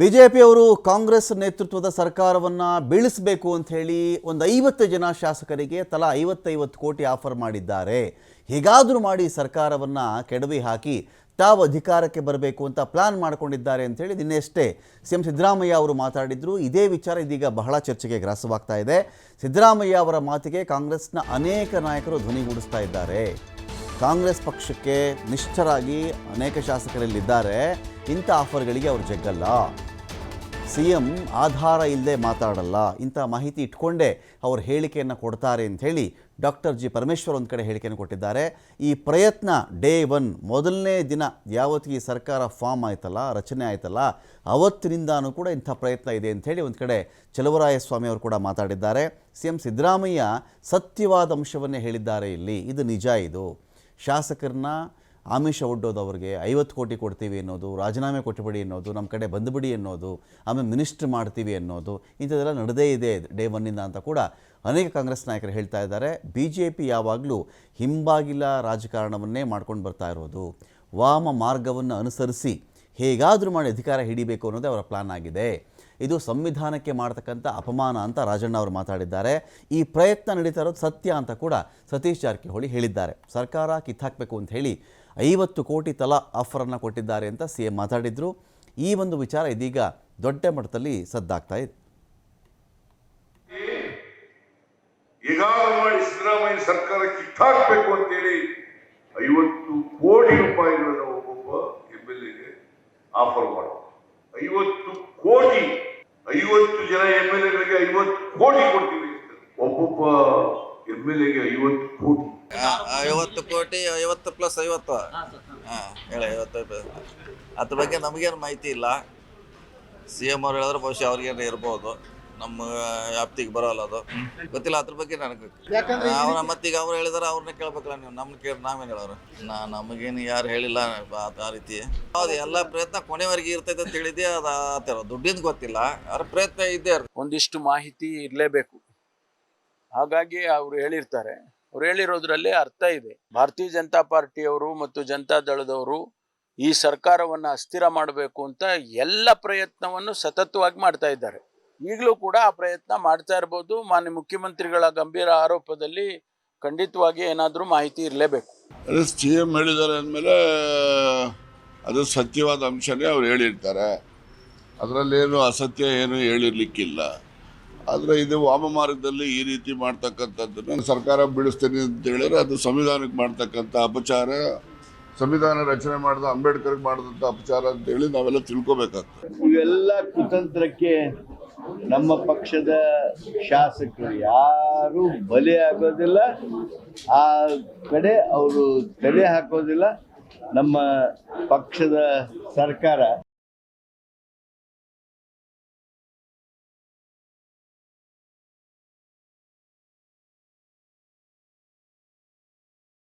ಬಿಜೆಪಿಯವರು ಕಾಂಗ್ರೆಸ್ ನೇತೃತ್ವದ ಸರ್ಕಾರವನ್ನು ಬೀಳಿಸಬೇಕು ಅಂತ ಹೇಳಿ ಒಂದು ಐವತ್ತು ಜನ ಶಾಸಕರಿಗೆ ತಲಾ ಐವತ್ತೈವತ್ತು ಕೋಟಿ ಆಫರ್ ಮಾಡಿದ್ದಾರೆ. ಹೀಗಾದರೂ ಮಾಡಿ ಸರ್ಕಾರವನ್ನು ಕೆಡವಿ ಹಾಕಿ ತಾವು ಅಧಿಕಾರಕ್ಕೆ ಬರಬೇಕು ಅಂತ ಪ್ಲಾನ್ ಮಾಡಿಕೊಂಡಿದ್ದಾರೆ ಅಂಥೇಳಿ ನಿನ್ನೆಷ್ಟೇ ಸಿ ಎಂ ಸಿದ್ದರಾಮಯ್ಯ ಅವರು ಮಾತಾಡಿದ್ರು. ಇದೇ ವಿಚಾರ ಇದೀಗ ಬಹಳ ಚರ್ಚೆಗೆ ಗ್ರಾಸವಾಗ್ತಾ ಇದೆ. ಸಿದ್ದರಾಮಯ್ಯ ಅವರ ಮಾತಿಗೆ ಕಾಂಗ್ರೆಸ್ನ ಅನೇಕ ನಾಯಕರು ಧ್ವನಿಗೂಡಿಸ್ತಾ ಇದ್ದಾರೆ. ಕಾಂಗ್ರೆಸ್ ಪಕ್ಷಕ್ಕೆ ನಿಷ್ಠರಾಗಿ ಅನೇಕ ಶಾಸಕರಲ್ಲಿದ್ದಾರೆ. ಇಂಥ ಆಫರ್ಗಳಿಗೆ ಅವರು ಜಗ್ಗಲ್ಲ. ಸಿ ಎಂ ಆಧಾರ ಇಲ್ಲದೆ ಮಾತಾಡಲ್ಲ, ಇಂಥ ಮಾಹಿತಿ ಇಟ್ಕೊಂಡೇ ಅವರು ಹೇಳಿಕೆಯನ್ನು ಕೊಡ್ತಾರೆ ಅಂತ ಹೇಳಿ ಡಾಕ್ಟರ್ ಜಿ ಪರಮೇಶ್ವರ್ ಒಂದು ಕಡೆ ಹೇಳಿಕೆಯನ್ನು ಕೊಟ್ಟಿದ್ದಾರೆ. ಈ ಪ್ರಯತ್ನ ಡೇ ಒನ್, ಮೊದಲನೇ ದಿನ ಯಾವತ್ತಿಗೆ ಸರ್ಕಾರ ಫಾರ್ಮ್ ಆಯ್ತಲ್ಲ, ರಚನೆ ಆಯ್ತಲ್ಲ, ಅವತ್ತಿನಿಂದಾನೂ ಕೂಡ ಇಂಥ ಪ್ರಯತ್ನ ಇದೆ ಅಂತ ಹೇಳಿ ಒಂದು ಕಡೆ ಚಲುವರಾಯಸ್ವಾಮಿ ಅವರು ಕೂಡ ಮಾತಾಡಿದ್ದಾರೆ. ಸಿ ಎಂ ಸಿದ್ದರಾಮಯ್ಯ ಸತ್ಯವಾದ ಅಂಶವನ್ನೇ ಹೇಳಿದ್ದಾರೆ ಇಲ್ಲಿ, ಇದು ನಿಜ ಇದು. ಶಾಸಕರನ್ನ ಆಮಿಷ ಒಡ್ಡೋದು ಅವ್ರಿಗೆ ಐವತ್ತು ಕೋಟಿ ಕೊಡ್ತೀವಿ ಅನ್ನೋದು, ರಾಜೀನಾಮೆ ಕೊಟ್ಟುಬಿಡಿ ಅನ್ನೋದು ನಮ್ಮ ಕಡೆ ಬಂದುಬಿಡಿ ಅನ್ನೋದು, ಆಮೇಲೆ ಮಿನಿಸ್ಟ್ರ್ ಮಾಡ್ತೀವಿ ಅನ್ನೋದು, ಇಂಥದ್ದೆಲ್ಲ ನಡೆದೇ ಇದೆ ಡೇ ಒನ್ನಿಂದ ಅಂತ ಕೂಡ ಅನೇಕ ಕಾಂಗ್ರೆಸ್ ನಾಯಕರು ಹೇಳ್ತಾ ಇದ್ದಾರೆ. ಬಿ ಜೆ ಪಿ ಯಾವಾಗಲೂ ಹಿಂಬಾಗಿಲ ರಾಜಕಾರಣವನ್ನೇ ಮಾಡ್ಕೊಂಡು ಬರ್ತಾ ಇರೋದು. ವಾಮ ಮಾರ್ಗವನ್ನು ಅನುಸರಿಸಿ ಹೇಗಾದರೂ ಮಾಡಿ ಅಧಿಕಾರ ಹಿಡಿಬೇಕು ಅನ್ನೋದೇ ಅವರ ಪ್ಲಾನ್ ಆಗಿದೆ. ಇದು ಸಂವಿಧಾನಕ್ಕೆ ಮಾಡ್ತಕ್ಕಂಥ ಅಪಮಾನ ಅಂತ ರಾಜಣ್ಣ ಅವರು ಮಾತಾಡಿದ್ದಾರೆ. ಈ ಪ್ರಯತ್ನ ನಡೀತಾ ಇರೋದು ಸತ್ಯ ಅಂತ ಕೂಡ ಸತೀಶ್ ಜಾರಕಿಹೊಳಿ ಹೇಳಿದ್ದಾರೆ. ಸರ್ಕಾರ ಕಿತ್ತಾಕಬೇಕು ಅಂತ ಹೇಳಿ ಐವತ್ತು ಕೋಟಿ ತಲಾ ಆಫರನ್ನು ಕೊಟ್ಟಿದ್ದಾರೆ ಅಂತ ಸಿ ಎಂ ಮಾತಾಡಿದರು. ಈ ಒಂದು ವಿಚಾರ ಇದೀಗ ದೊಡ್ಡ ಮಟ್ಟದಲ್ಲಿ ಸದ್ದಾಗ್ತಾ ಇದೆ. ಈಗಾಗಲೇ ಸಿದ್ದರಾಮಯ್ಯ ಸರ್ಕಾರ ಕಿತ್ತಾಕ್ಬೇಕು ಅಂತೇಳಿ ಐವತ್ತು ಕೋಟಿ ರೂಪಾಯಿಗಳನ್ನು ಒಬ್ಬೊಬ್ಬ ಎಂ ಎಲ್ ಎಗೆ ಆಫರ್ ಮಾಡ ಐವತ್ತು ಕೋಟಿ, ಐವತ್ತು ಜನ ಎಂ ಎಲ್ ಎಗಳಿಗೆ ಐವತ್ತು ಕೋಟಿ ಕೊಡ್ತೀವಿ ಒಬ್ಬೊಬ್ಬ ಎಂ ಎಲ್ ಎಗೆ ಐವತ್ತು ಕೋಟಿ ಐವತ್ತು ಕೋಟಿ ಐವತ್ತು ಪ್ಲಸ್ ಐವತ್ತು. ಹಾ ಹೇಳಿ ಐವತ್ತು. ಅದ್ರ ಬಗ್ಗೆ ನಮಗೇನು ಮಾಹಿತಿ ಇಲ್ಲ. ಸಿ ಎಂ ಅವ್ರು ಹೇಳಿದ್ರೆ ಬಹುಶಃ ಅವ್ರಿಗೇನು ಇರ್ಬೋದು. ನಮ್ಮ ವ್ಯಾಪ್ತಿಗೆ ಬರೋಲ್ಲ ಅದು. ಗೊತ್ತಿಲ್ಲ ಅದ್ರ ಬಗ್ಗೆ ನನಗೆ ಅವ್ರ ಮತ್ತೀಗ ಅವ್ರು ಹೇಳಿದಾರೆ ಅವ್ರನ್ನ ಕೇಳ್ಬೇಕಲ್ಲ ನೀವು. ನಮ್ನ ಕೇಳಿ ನಾವೇನು ಹೇಳೋರು? ನಾ ನಮಗೇನು ಯಾರು ಹೇಳಿಲ್ಲ ಆ- ಆ ರೀತಿ. ಹೌದು ಎಲ್ಲ ಪ್ರಯತ್ನ ಕೊನೆವರೆಗೆ ಇರ್ತೈತೆ ಅಂತ ಹೇಳಿದ್ದೆ ಅದು ಆತರ ದುಡ್ಡಿಂದ ಗೊತ್ತಿಲ್ಲ. ಅವ್ರ ಪ್ರಯತ್ನ ಇದ್ದೇ ಒಂದಿಷ್ಟು ಮಾಹಿತಿ ಇರಲೇಬೇಕು. ಹಾಗಾಗಿ ಅವರು ಹೇಳಿರ್ತಾರೆ. ಅವ್ರು ಹೇಳಿರೋದ್ರಲ್ಲಿ ಅರ್ಥ ಇದೆ. ಭಾರತೀಯ ಜನತಾ ಪಾರ್ಟಿಯವರು ಮತ್ತು ಜನತಾ ದಳದವರು ಈ ಸರ್ಕಾರವನ್ನ ಅಸ್ಥಿರ ಮಾಡಬೇಕು ಅಂತ ಎಲ್ಲ ಪ್ರಯತ್ನವನ್ನು ಸತತವಾಗಿ ಮಾಡ್ತಾ ಇದ್ದಾರೆ. ಈಗಲೂ ಕೂಡ ಆ ಪ್ರಯತ್ನ ಮಾಡ್ತಾ ಇರ್ಬೋದು. ಮಾನ್ಯ ಮುಖ್ಯಮಂತ್ರಿಗಳ ಗಂಭೀರ ಆರೋಪದಲ್ಲಿ ಖಂಡಿತವಾಗಿ ಏನಾದರೂ ಮಾಹಿತಿ ಇರಲೇಬೇಕು. ಸಿ ಎಂ ಹೇಳಿದ್ದಾರೆ ಅಂದಮೇಲೆ, ಅದು ಸತ್ಯವಾದ ಅಂಶನೇ ಅವ್ರು ಹೇಳಿರ್ತಾರೆ. ಅದರಲ್ಲೇನು ಅಸತ್ಯ ಏನು ಹೇಳಿರ್ಲಿಕ್ಕಿಲ್ಲ. ಆದರೆ ಇದು ವಾಮ ಮಾರ್ಗದಲ್ಲಿ ಈ ರೀತಿ ಮಾಡ್ತಕ್ಕಂಥದ್ದನ್ನು ಸರ್ಕಾರ ಬೀಳಿಸ್ತೀನಿ ಅಂತ ಹೇಳಿದ್ರೆ ಅದು ಸಂವಿಧಾನಕ್ಕೆ ಮಾಡ್ತಕ್ಕಂಥ ಅಪಚಾರ, ಸಂವಿಧಾನ ರಚನೆ ಮಾಡಿದ ಅಂಬೇಡ್ಕರ್ಗೆ ಮಾಡಿದಂಥ ಅಪಚಾರ ಅಂತ ಹೇಳಿ ನಾವೆಲ್ಲ ತಿಳ್ಕೊಬೇಕಾಗ್ತದೆ. ಇವೆಲ್ಲ ಕುತಂತ್ರಕ್ಕೆ ನಮ್ಮ ಪಕ್ಷದ ಶಾಸಕರು ಯಾರು ಬಲಿ ಆಗೋದಿಲ್ಲ, ಆ ಕಡೆ ಅವರು ತಲೆ ಹಾಕೋದಿಲ್ಲ. ನಮ್ಮ ಪಕ್ಷದ ಸರ್ಕಾರ